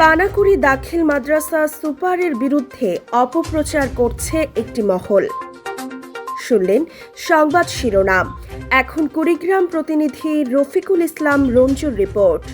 পানাকুড়ি দাখিল মাদ্রাসা সুপারের বিরুদ্ধে অপপ্রচার করছে একটি মহল। শুনলেন সংবাদ শিরোনাম। এখন কুড়িগ্রাম প্রতিনিধি রফিকুল ইসলাম রঞ্জুর রিপোর্ট।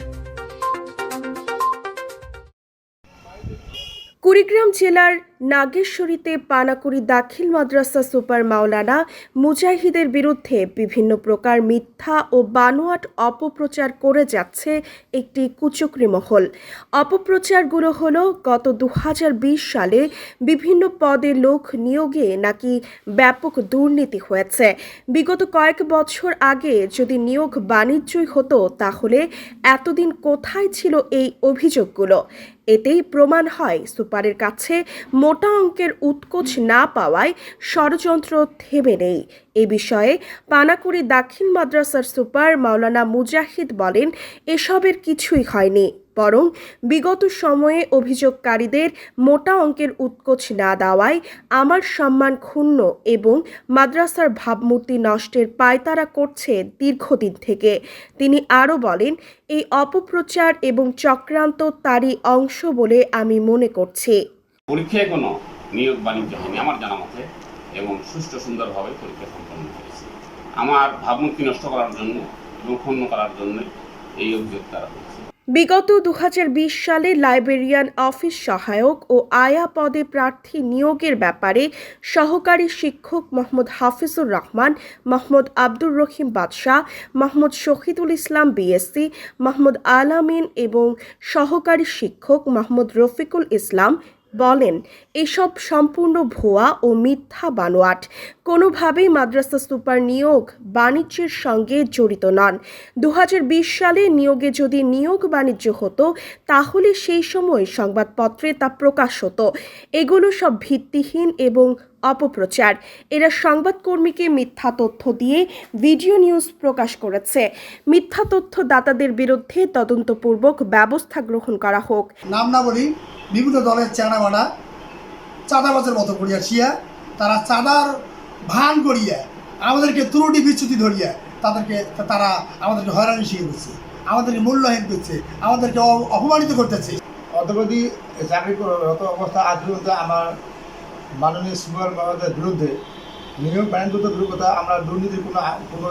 কুড়িগ্রাম জেলার নাগেশ্বরীতে পানাকুড়ি দাখিল মাদ্রাসা সুপার মাওলানা মুজাহিদের বিরুদ্ধে বিভিন্ন প্রকার মিথ্যা ও বানোয়াট অপপ্রচার করে যাচ্ছে একটি কুচক্রি মহল। অপপ্রচারগুলো হলো, গত দু হাজার বিশ সালে বিভিন্ন পদে লোক নিয়োগে নাকি ব্যাপক দুর্নীতি হয়েছে। বিগত কয়েক বছর আগে যদি নিয়োগ বাণিজ্যই হতো, তাহলে এতদিন কোথায় ছিল এই অভিযোগগুলো? এতেই প্রমাণ হয়, সুপারের কাছে মোটা অঙ্কের উৎকোচ না পাওয়ায় ষড়যন্ত্র থেমে নেই। এ বিষয়ে পানাকুড়ি দাক্ষিণ মাদ্রাসার সুপার মাওলানা মুজাহিদ বলেন, এসবের কিছুই হয়নি, বরং বিগত সময়ে অভিযোগকারীদের মোটা অঙ্কের উৎকোচ না দেওয়ায় আমার সম্মান ক্ষুণ্ণ এবং মাদ্রাসার ভাবমূর্তি নষ্টের পায়তারা করছে দীর্ঘদিন থেকে। তিনি আরও বলেন, এই অপপ্রচার এবং চক্রান্ত তারই অংশ বলে আমি মনে করছি। পরীক্ষায় কোনো নিয়োগ বাণিজ্য হয়নি, আমার জানা মতে, এবং সুষ্ঠু সুন্দরভাবে পরীক্ষা সম্পন্ন হয়েছে। আমার ভাবমূর্তি নষ্ট করার জন্য এবং ক্ষুণ্ণ করার জন্য এই অভিযোগ তারা করছে বিগত দু হাজার বিশ সালে লাইব্রেরিয়ান অফিস সহায়ক ও আয়া পদে প্রার্থী নিয়োগের ব্যাপারে সহকারী শিক্ষক মোহাম্মদ হাফিজুর রহমান, মোহাম্মদ আব্দুর রহিম বাদশাহ, মোহাম্মদ শহীদুল ইসলাম বিএসসি, মোহাম্মদ আলামিন এবং সহকারী শিক্ষক মোহাম্মদ রফিকুল ইসলাম বলেন, এসব সম্পূর্ণ ভুয়া ও মিথ্যা বানোয়াট। কোনোভাবেই মাদ্রাসা সুপার নিয়োগ বাণিজ্যের সঙ্গে জড়িত নন। দু হাজার বিশ সালে নিয়োগে যদি নিয়োগ বাণিজ্য হতো, তাহলে সেই সময় সংবাদপত্রে তা প্রকাশ হতো। এগুলো সব ভিত্তিহীন এবং অপপ্রচার। এরা সংবাদকর্মীকে মিথ্যা তথ্য দিয়ে ভিডিও নিউজ প্রকাশ করেছে। মিথ্যা তথ্য দাতাদের বিরুদ্ধে তদন্তপূর্বক ব্যবস্থা গ্রহণ করা হোক। নাম না বলি বিভিন্ন দলের চেনা চেংড়ামানা চাঁদাবাজের মতো করিয়া শিয়া তারা চাঁদার ভান করিয়া আমাদেরকে ত্রুটি বিচ্যুতি ধরিয়া তাদেরকে তারা আমাদেরকে হয়রানি শিখে করছে আমাদেরকে মূল্যহীন করছে আমাদেরকে অপমানিত করতেছে। অতপতি চাকরি করত অবস্থা আজ পর্যন্ত আমার মাননীয় সুপার বাবাদের বিরুদ্ধে নিয়োগ বাণিজ্যত দূর কথা আমরা দুর্নীতির কোনো কোনো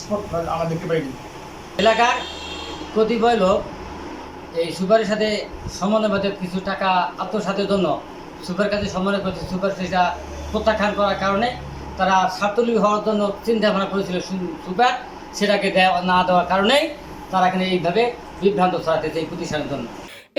স্পট আমরা দেখতে পাইনি। এলাকার কতিপয় লোক এই সুপারের সাথে সমন্বয়বাদের কিছু টাকা আত্মসাতের জন্য সুপার কাছে সমন্বয় করছে সুপার সেটা প্রত্যাখ্যান করার কারণে তারা স্বার্থলীন হওয়ার জন্য চিন্তা ভাবনা করেছিল সুপার, সেটাকে না দেওয়ার কারণেই তারা এখানে এইভাবে বিভ্রান্ত ছড়াতেছে এই প্রতিষ্ঠানের জন্য।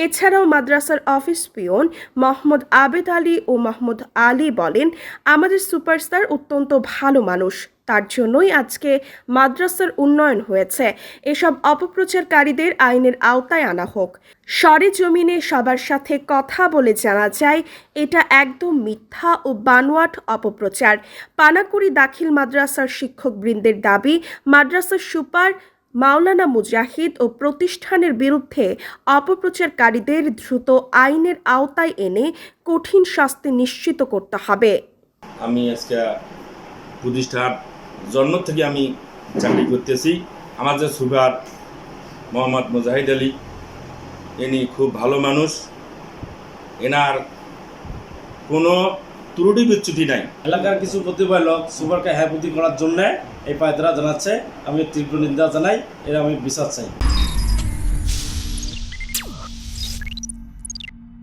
এছাড়াও মাদ্রাসার অফিস পিয়ন মোহাম্মদ আবেদ আলী ও মোহাম্মদ আলী বলেন, আমাদের সুপারস্টার অত্যন্ত ভালো মানুষ। তার জন্যই আজকে মাদ্রাসার উন্নয়ন হয়েছে। এসব অপপ্রচারকারীদের আইনের আওতায় আনা হোক। সরে জমিনে সবার সাথে কথা বলে জানা যায়, এটা একদম মিথ্যা ও বানোয়াট অপপ্রচার। পানাকুড়ি দাখিল মাদ্রাসার শিক্ষকবৃন্দের দাবি, মাদ্রাসার সুপার মাওলানা মুজাহিদ ও প্রতিষ্ঠানের বিরুদ্ধে অপপ্রচারকারীদের দ্রুত আইনের আওতায় এনে কঠিন শাস্তি নিশ্চিত করতে হবে। আমি আজকে প্রতিষ্ঠার জন্ম থেকে আমি চাকরি করতেছি। আমার যে সুগার, মোহাম্মদ মুজাহিদ আলী, ইনি খুব ভালো মানুষ। এনার কোনো ত্রুটি বিচ্ছুটি নাই। এলাকার কিছু প্রতিভা লোক সুপারকে হ্যাপতি করার জন্য এই পায়তারা জানাচ্ছে। আমি তীব্র নিন্দা জানাই, এরা আমি বিশ্বাস চাই।